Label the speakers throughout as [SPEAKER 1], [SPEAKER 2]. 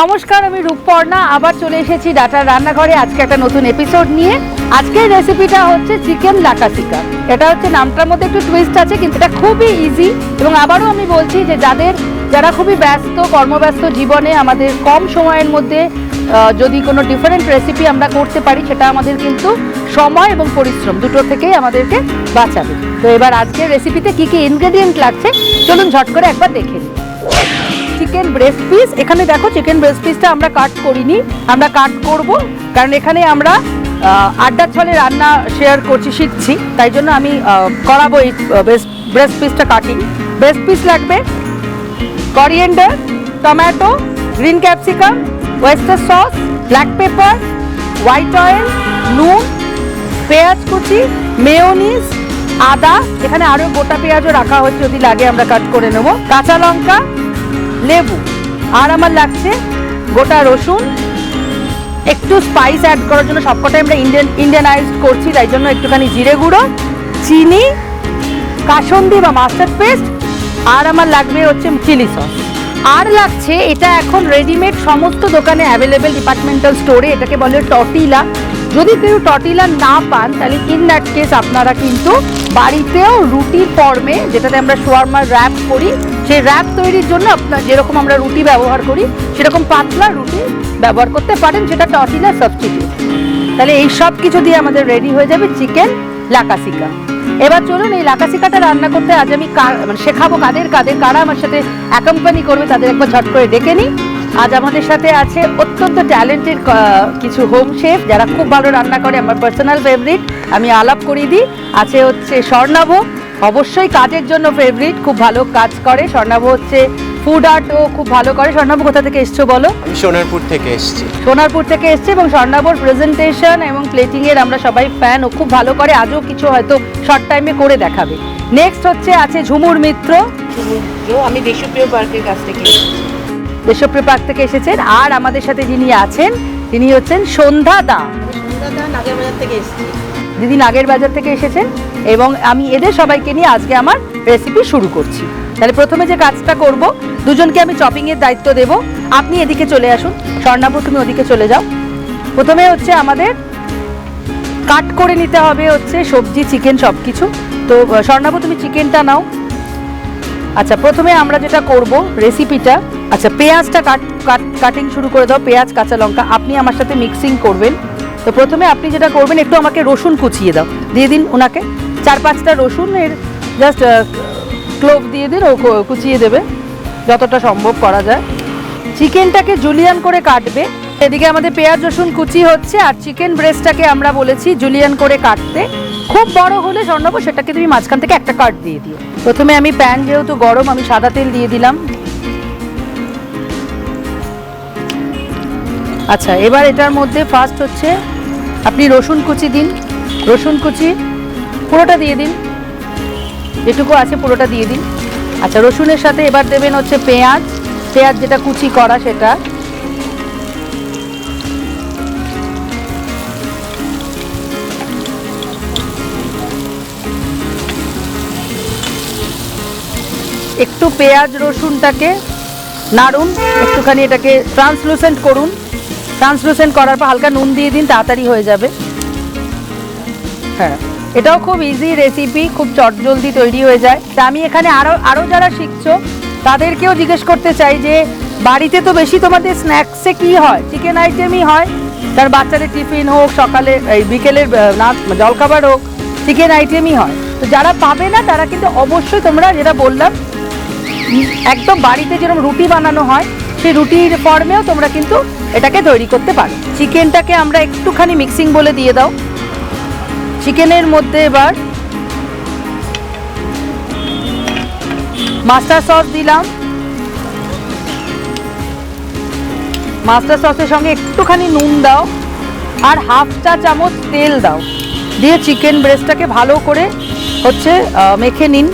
[SPEAKER 1] নমস্কার, আমি রূপপর্ণা। আবার চলে এসেছি ডাটার রান্নাঘরে। আজকে একটা নতুন এপিসোড নিয়ে। আজকের রেসিপিটা হচ্ছে চিকেন লাকাসিকা এটা হচ্ছে নামটার মধ্যে একটু টুইস্ট আছে, কিন্তু এটা খুবই ইজি এবং আবারও আমি বলছি যে যাদের, যারা খুবই ব্যস্ত, কর্মব্যস্ত জীবনে আমাদের কম সময়ের মধ্যে যদি কোনো ডিফারেন্ট রেসিপি আমরা করতে পারি, সেটা আমাদের কিন্তু সময় এবং পরিশ্রম দুটো থেকেই আমাদেরকে বাঁচাবে। তো এবার আজকের রেসিপিতে কি কি ইনগ্রেডিয়েন্ট লাগছে, চলুন ঝট করে একবার দেখে নিই। চিকেন ব্রেস্ট পিস এখানে দেখো চিকেন ব্রেস্ট পিসটা আমরা কাট করিনি। আমরা কাট করব, কারণ এখানে আমরা আড্ডার ছলে রান্না শেয়ার করছি, শিখছি। তাই জন্য আমি করাবো এই ব্রেস্ট পিসটা কাটিং ব্রেস্ট পিস লাগবে coriander tomato green capsicum oyster sauce black pepper white oil নুন, পেঁয়াজ কুচি মেয়োনিজ আদা। এখানে আরও গোটা পেঁয়াজও রাখা হচ্ছে, যদি লাগে আমরা কাট করে নেব। কাঁচা লঙ্কা লেবু। আর আমার লাগছে গোটা রসুন। একটু স্পাইস অ্যাড করার জন্য সবকটাই আমরা ইন্ডিয়ান ইন্ডিয়ানাইজড করছি, তাই জন্য একটুখানি জিরে গুঁড়ো, চিনি, কাসন্দি বা মাস্টার্ড পেস্ট আর আমার লাগবে হচ্ছে চিলি সস আর লাগছে, এটা এখন রেডিমেড সমস্ত দোকানে অ্যাভেলেবেল ডিপার্টমেন্টাল স্টোরে এটাকে বলে টটিলা যদি কেউ টটিলা না পান, তাহলে ইন দ্যাট কেস আপনারা কিন্তু বাড়িতেও রুটির ফর্মে যেটাতে আমরা শোয়ারমার র্যাপ করি সেই র্যাপ তৈরির জন্য আপনার যেরকম আমরা রুটি ব্যবহার করি, সেরকম পাতলা রুটি ব্যবহার করতে পারেন সেটা টটিলা সাবস্টিটিউট তাহলে এই সব কিছু দিয়ে আমাদের রেডি হয়ে যাবে চিকেন লাকাসিকা এবার চলুন এই লাকাসিকাটা রান্না করতে আজ আমি মানে শেখাবো কাদের কাদের, কারা আমার সাথে অ্যাকম্পানি করবে তাদের একবার ঝট করে ডেকে নিই। আজ আমাদের সাথে আছে অত্যন্ত ট্যালেন্টেড কিছু হোম শেফ যারা খুব ভালো রান্না করে, আমার পার্সোনাল ফেভারিট আমি আলাপ করিয়ে দিই। আছে হচ্ছে স্বর্ণাভ অবশ্যই কাজের জন্য ফেভারিট খুব ভালো কাজ করে। স্বর্ণাভ হচ্ছে ফুড আর্টও খুব ভালো করে। স্বর্ণাভ কোথা থেকে এসছো বলো?
[SPEAKER 2] আমি সোনারপুর থেকে এসেছি।
[SPEAKER 1] সোনারপুর থেকে এসছে এবং স্বর্ণাবর প্রেজেন্টেশন এবং প্লেটিং এর আমরা সবাই ফ্যান ও খুব ভালো করে। আজও কিছু হয়তো শর্ট টাইমে করে দেখাবে। নেক্সট হচ্ছে আছে ঝুমুর মিত্র।
[SPEAKER 3] আমি দেশপ্রিয় পার্কের কাছ থেকে এসেছি।
[SPEAKER 1] দেশপ্রিয় পার্ক থেকে এসেছেন। আর আমাদের সাথে যিনি আছেন তিনি হচ্ছেন সন্ধ্যা দা।
[SPEAKER 3] আমি সন্ধ্যাদা নাগেরবাজার থেকে এসেছি।
[SPEAKER 1] দিদি নাগের বাজার থেকে এসেছেন এবং আমি এদের সবাইকে নিয়ে আজকে আমার রেসিপি শুরু করছি। তাহলে প্রথমে যে কাজটা করব, দুজনকে আমি চপিংয়ের দায়িত্ব দেব। আপনি এদিকে চলে আসুন। স্বর্ণাপুর তুমি ওদিকে চলে যাও। প্রথমে হচ্ছে আমাদের কাট করে নিতে হবে হচ্ছে সবজি চিকেন সব কিছু তো স্বর্ণাপু তুমি চিকেনটা নাও। আচ্ছা প্রথমে আমরা যেটা করব রেসিপিটা আচ্ছা পেঁয়াজটা কাট কাটিং শুরু করে দাও, পেঁয়াজ, কাঁচা লঙ্কা। আপনি আমার সাথে মিক্সিং করবেন। তো প্রথমে আপনি যেটা করবেন, একটু আমাকে রসুন কুচিয়ে দাও। দিয়ে দিন ওনাকে। চার পাঁচটা রসুনের জাস্ট ক্লোভ দিয়ে দিন, ও কুচিয়ে দেবে। যতটা সম্ভব করা যায়। চিকেনটাকে জুলিয়ান করে কাটবে। এদিকে আমাদের পেঁয়াজ, রসুন কুচি হচ্ছে, আর চিকেন ব্রেস্টটাকে আমরা বলেছি জুলিয়ান করে কাটতে। খুব বড় হলে স্বর্ণব, সেটাকে তুমি মাঝখান থেকে একটা কাট দিয়ে দিও। প্রথমে আমি প্যান যেহেতু গরম, আমি সাদা তেল দিয়ে দিলাম। আচ্ছা এবার এটার মধ্যে ফার্স্ট হচ্ছে আপনি রসুন কুচি দিন। রসুন কুচি, পুরোটা দিয়ে দিন। যেটুকু আছে পুরোটা দিয়ে দিন। আচ্ছা রসুনের সাথে এবার দেবেন হচ্ছে পেঁয়াজ। পেঁয়াজ যেটা কুচি করা সেটা। একটু পেঁয়াজ রসুনটাকে নাড়ুন। একটুখানি এটাকে ট্রান্সলুসেন্ট করুন। ট্রান্সলুসেন্ট করার পর হালকা নুন দিয়ে দিন, তাড়াতাড়ি হয়ে যাবে। হ্যাঁ এটাও খুব ইজি রেসিপি খুব চটজলদি তৈরি হয়ে যায়। তা আমি এখানে আরও আরও যারা শিখছো, তাদেরকেও জিজ্ঞেস করতে চাই যে, বাড়িতে তো বেশি তোমাদের স্ন্যাক্সে কি হয়? চিকেন আইটেমই হয়। তার বাচ্চাদের টিফিন হোক, সকালে, এই বিকেলের না, জলখাবার হোক চিকেন আইটেমই হয়। তো যারা পাবে না, তারা কিন্তু অবশ্যই তোমরা যেটা বললাম, একদম বাড়িতে যেরকম রুটি বানানো হয়, সেই রুটির ফর্মেও তোমরা কিন্তু এটাকে তৈরি করতে পারো। চিকেনটাকে আমরা একটুখানি মিক্সিং বলে দিয়ে দাও। চিকেনের মধ্যে এবার মাস্টার সস দিলাম। মাস্টার সসের সঙ্গে একটুখানি নুন দাও আর হাফ চা চামচ তেল দাও। দিয়ে চিকেন ব্রেস্টটাকে ভালো করে হচ্ছে মেখে নিন।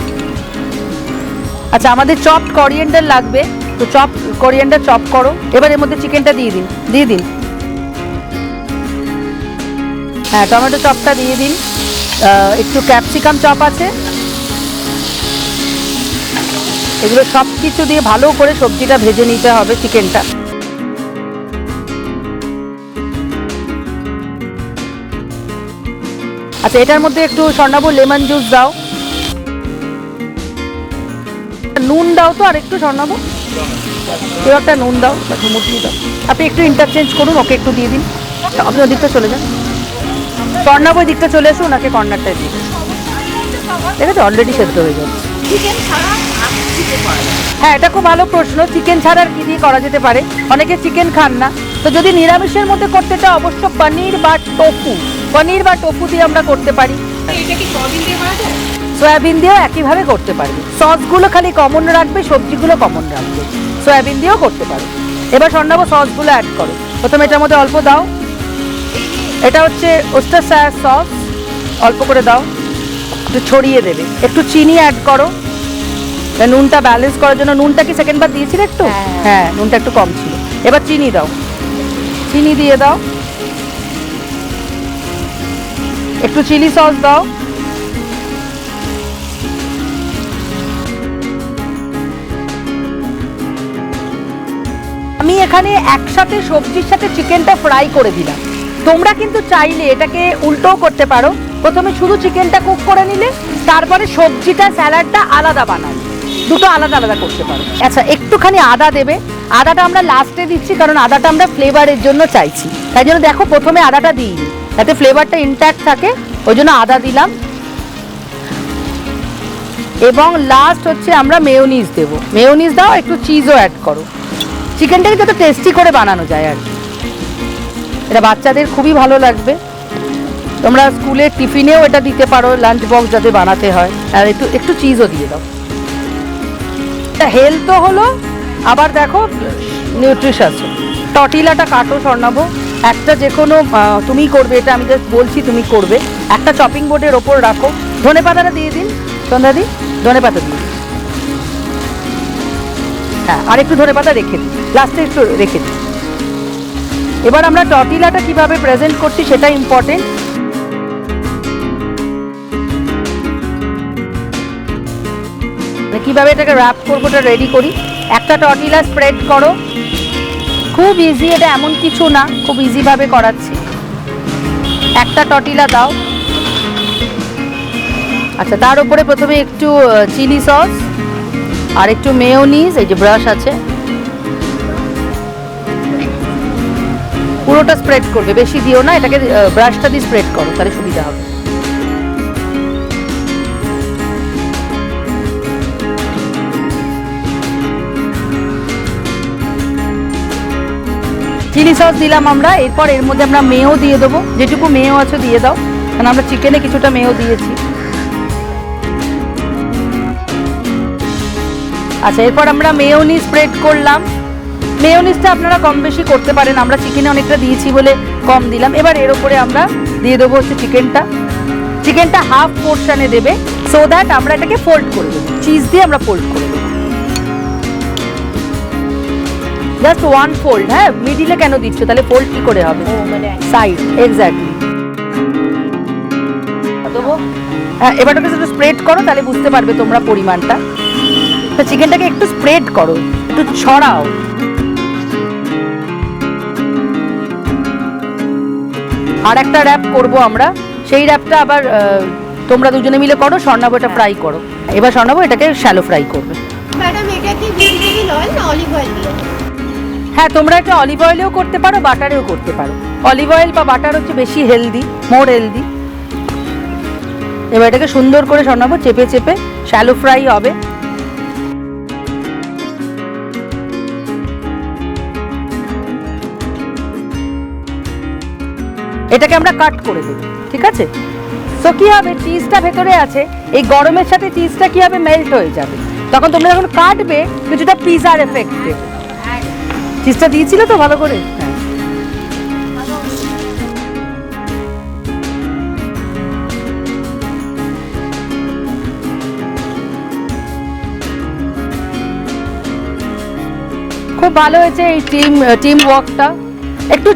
[SPEAKER 1] আচ্ছা আমাদের চপ করিয়েন্ডার লাগবে। তো চপ কোরিয়ানটা চপ করো। এবার এর মধ্যে চিকেনটা দিয়ে দিন দিয়ে দিন। হ্যাঁ টমেটো চপটা দিয়ে দিন। একটু ক্যাপসিকাম চপ আছে। এগুলো সব কিছু দিয়ে ভালো করে সবজিটা ভেজে নিতে হবে চিকেনটা আচ্ছা এটার মধ্যে একটু স্বর্ণাবু লেমন জুস দাও। নুন দাও তো, আর একটু স্বর্ণাবু। কেউ একটা নুন দাও বা ঝুমুরটি দাও। আপনি একটু ইন্টারচেঞ্জ করুন ওকে একটু দিয়ে দিন। আপনি ওদিকটা চলে যান। স্বর্ণাবু ওই দিকটা চলে এসো ওনাকে কর্নারটায় দিন। ঠিক আছে অলরেডি সেদ্ধ হয়ে যাচ্ছে
[SPEAKER 3] না।
[SPEAKER 1] হ্যাঁ এটা খুব ভালো প্রশ্ন। চিকেন ছাড়া আর কি দিয়ে করা যেতে পারে? অনেকে চিকেন খান না। তো যদি নিরামিষের মধ্যে করতে চাও অবশ্য পনির বা টোফু পনির বা টোফু দিয়ে আমরা করতে পারি।
[SPEAKER 3] এটা কি দিয়ে করা যায়?
[SPEAKER 1] সয়াবিন দিয়েও একইভাবে করতে পারবে। সসগুলো খালি কমন রাখবে সবজিগুলো কমন রাখবে। সয়াবিন দিয়েও করতে পারো এবার স্বর্ণাব সসগুলো অ্যাড করো। প্রথমে এটার মধ্যে অল্প দাও। এটা হচ্ছে ওস্টার সায়ার সস অল্প করে দাও। একটু ছড়িয়ে দেবে। একটু চিনি অ্যাড করো। নুনটা ব্যালেন্স করার জন্য নুনটা কি সেকেন্ড বার দিয়েছিলে একটু?
[SPEAKER 3] হ্যাঁ।
[SPEAKER 1] হ্যাঁ নুনটা একটু কম ছিল। এবার চিনি দাও। চিনি দিয়ে দাও। একটু চিলি সস দাও। এখানে একসাথে সবজির সাথে চিকেনটা ফ্রাই করে দিলাম। তোমরা কিন্তু চাইলে এটাকে উল্টোও করতে পারো। প্রথমে শুধু চিকেনটা কুক করে নিলে, তারপরে সবজিটা, স্যালাডটা আলাদা বানালে। দুটো আলাদা আলাদা করতে পারো। আচ্ছা একটুখানি আদা দেবে। আদাটা আমরা লাস্টে দিচ্ছি, কারণ আদাটা আমরা ফ্লেভারের জন্য চাইছি। তাই জন্য দেখো, প্রথমে আদাটা দিইনি যাতে ফ্লেভারটা ইনট্যাক্ট থাকে, ওই জন্য আদা দিলাম। এবং লাস্ট হচ্ছে আমরা মেয়োনিজ দেবো। মেয়োনিজ দাও, একটু চিজও অ্যাড করো। চিকেনটাকে যত টেস্টি করে বানানো যায় আর। এটা বাচ্চাদের খুবই ভালো লাগবে। তোমরা স্কুলে টিফিনেও এটা দিতে পারো লাঞ্চ বক্স যাতে বানাতে হয়। আর একটু একটু চিজও দিয়ে দাও। এটা হেলথও হলো, আবার দেখো নিউট্রিশাস টটিলাটা কাটো স্বর্ণাভ একটা যে কোনো তুমি করবে, এটা আমি জাস্ট বলছি, তুমি করবে। একটা চপিং বোর্ডের ওপর রাখো। ধনে পাতাটা দিয়ে দিন সন্ধ্যাদি ধনে পাতা দিন। হ্যাঁ আর একটু ধনে পাতা রেখে দিই। লাস্টে একটু রেখে দিই। এবার আমরা টটিলাটা কীভাবে প্রেজেন্ট করছি সেটা ইম্পর্টেন্ট কীভাবে এটাকে র্যাপ করব ওটা রেডি করি। একটা টটিলা স্প্রেড করো। খুব ইজি এটা এমন কিছু না, খুব ইজিভাবে করাচ্ছি। একটা টটিলা দাও। আচ্ছা তার উপরে প্রথমে একটু চিলি সস আর একটু মেয়োনিজ এই যে ব্রাশ আছে। পুরোটা স্প্রেড করবে, বেশি দিও না, এটাকে ব্রাশটা দিয়ে স্প্রেড করো, তাহলে সুবিধা হবে। চিলি সস দিলাম আমরা, এরপর এর মধ্যে আমরা মেয়েও দিয়ে দেবো, যেটুকু মেয়েও আছে দিয়ে দাও, কারণ আমরা চিকেনে কিছুটা মেয়েও দিয়েছি। আচ্ছা এরপর আমরা মেয়োনি স্প্রেড করলাম। মেয়োনিজটা আপনারা কম বেশি করতে পারেন আমরা চিকেনে অনেকটা দিয়েছি বলে কম দিলাম। এবার এর উপরে আমরা দিয়ে দেবো হচ্ছে চিকেনটা চিকেনটা হাফ পোর্শনে দেবে সো দ্যাট আমরা এটাকে ফোল্ড করে দেবো। চিজ দিয়ে আমরা ফোল্ড করে দেবো। জাস্ট ওয়ান ফোল্ড হ্যাঁ? মিডিলে কেন দিচ্ছ? তাহলে ফোল্ড কি করে হবে?
[SPEAKER 3] ও মানে
[SPEAKER 1] সাইড এক্স্যাক্টলি হ্যাঁ এবার একটু স্প্রেড করো তাহলে বুঝতে পারবে তোমরা পরিমাণটা। তো চিকেনটাকে একটু স্প্রেড করো একটু ছড়াও। আর একটা র্যাপ করব আমরা। সেই র্যাপটা আবার তোমরা দুজনে মিলে করো স্বর্ণাবটা ফ্রাই করো। এবার স্বর্ণাব এটাকে শ্যালো ফ্রাই করবে।
[SPEAKER 2] ম্যাডাম এটা কি ভেজিটেবল অয়েল না অলিভ অয়েল
[SPEAKER 1] হ্যাঁ তোমরা এটা অলিভ অয়েলেও করতে পারো বাটারেও করতে পারো। অলিভ অয়েল বা বাটার হচ্ছে বেশি হেলদি মোর হেলদি এবার এটাকে সুন্দর করে শোনাবো চেপে চেপে শ্যালো ফ্রাই হবে। এটাকে আমরা কাট করে দেবো, ঠিক আছে? তো কি হবে? চিজটা ভেতরে আছে, এই গরমের সাথে চিজটা কি হবে? মেল্ট হয়ে যাবে। তখন তোমরা যখন কাটবে, কিছুটা পিজার এফেক্ট দেবে। চিজটা দিয়েছিল তো ভালো করে? হ্যাঁ। খুব ভালো হয়েছে এই টিম টিম ওয়ার্কটা একটু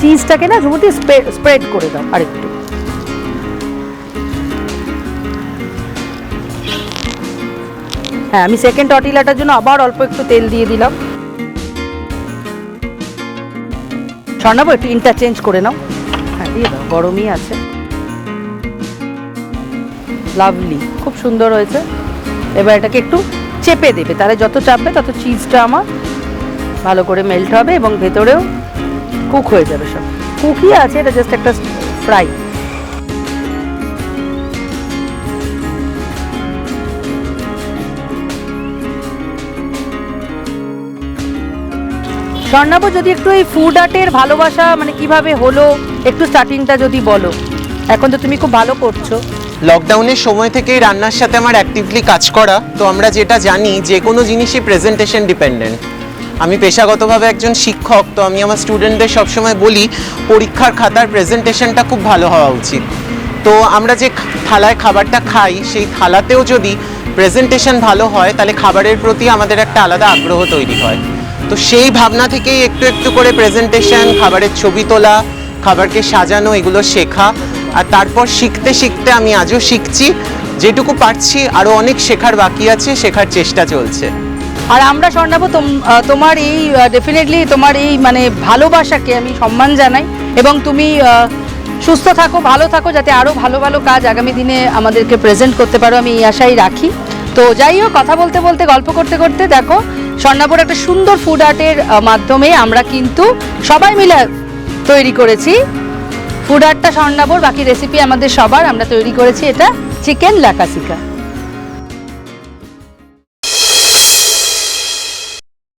[SPEAKER 1] চিজটাকে না ঝুমুতি স্প্রেড করে দাও আরেকটু। হ্যাঁ আমি সেকেন্ড টটিলাটার জন্য আবার অল্প একটু তেল দিয়ে দিলাম। স্বর্ণাবো, একটু ইন্টারচেঞ্জ করে নাও। হ্যাঁ দিয়ে দাও, গরমই আছে। লাভলি খুব সুন্দর হয়েছে। এবার এটাকে একটু চেপে দেবে, তাহলে যত চাপবে তত চিজটা আমার ভালো করে মেল্ট হবে এবং ভেতরেও কুক হয়ে যাবে সব। কুকই আছে, এটা জাস্ট একটা ফ্রাই স্বর্ণাব, যদি একটু এই ফুড আর্টের ভালোবাসা মানে কীভাবে হলো, একটু স্টার্টিংটা যদি বলো। এখন তো তুমি খুব ভালো করছ।
[SPEAKER 4] লকডাউনের সময় থেকেই রান্নার সাথে আমার অ্যাক্টিভলি কাজ করা, তো আমরা যেটা জানি, যে কোনো জিনিসই প্রেজেন্টেশন ডিপেন্ডেন্ট আমি পেশাগতভাবে একজন শিক্ষক, তো আমি আমার স্টুডেন্টদের সবসময় বলি, পরীক্ষার খাতার প্রেজেন্টেশনটা খুব ভালো হওয়া উচিত। তো আমরা যে থালায় খাবারটা খাই, সেই থালাতেও যদি প্রেজেন্টেশন ভালো হয়, তাহলে খাবারের প্রতি আমাদের একটা আলাদা আগ্রহ তৈরি হয়। তো সেই ভাবনা থেকেই একটু একটু করে প্রেজেন্টেশন খাবারের ছবি তোলা, খাবারকে সাজানো, এগুলো শেখা। আর তারপর শিখতে শিখতে আমি আজও শিখছি, যেটুকু পারছি, আরও অনেক শেখার বাকি আছে, শেখার চেষ্টা চলছে।
[SPEAKER 1] আর আমরা স্বর্ণাব তোমার এই ডেফিনেটলি তোমার এই মানে ভালোবাসাকে আমি সম্মান জানাই এবং তুমি সুস্থ থাকো, ভালো থাকো যাতে আরও ভালো ভালো কাজ আগামী দিনে আমাদেরকে প্রেজেন্ট করতে পারো, আমি এই আশাই রাখি। তো যাই হোক, কথা বলতে বলতে, গল্প করতে করতে দেখো স্বর্ণাপুর একটা সুন্দর ফুড আর্টের মাধ্যমে আমরা কিন্তু সবাই মিলে তৈরি করেছি। ফুড আর্টটা স্বর্ণাবর, বাকি রেসিপি আমাদের সবার, আমরা তৈরি করেছি এটা চিকেন লাকাসিকা।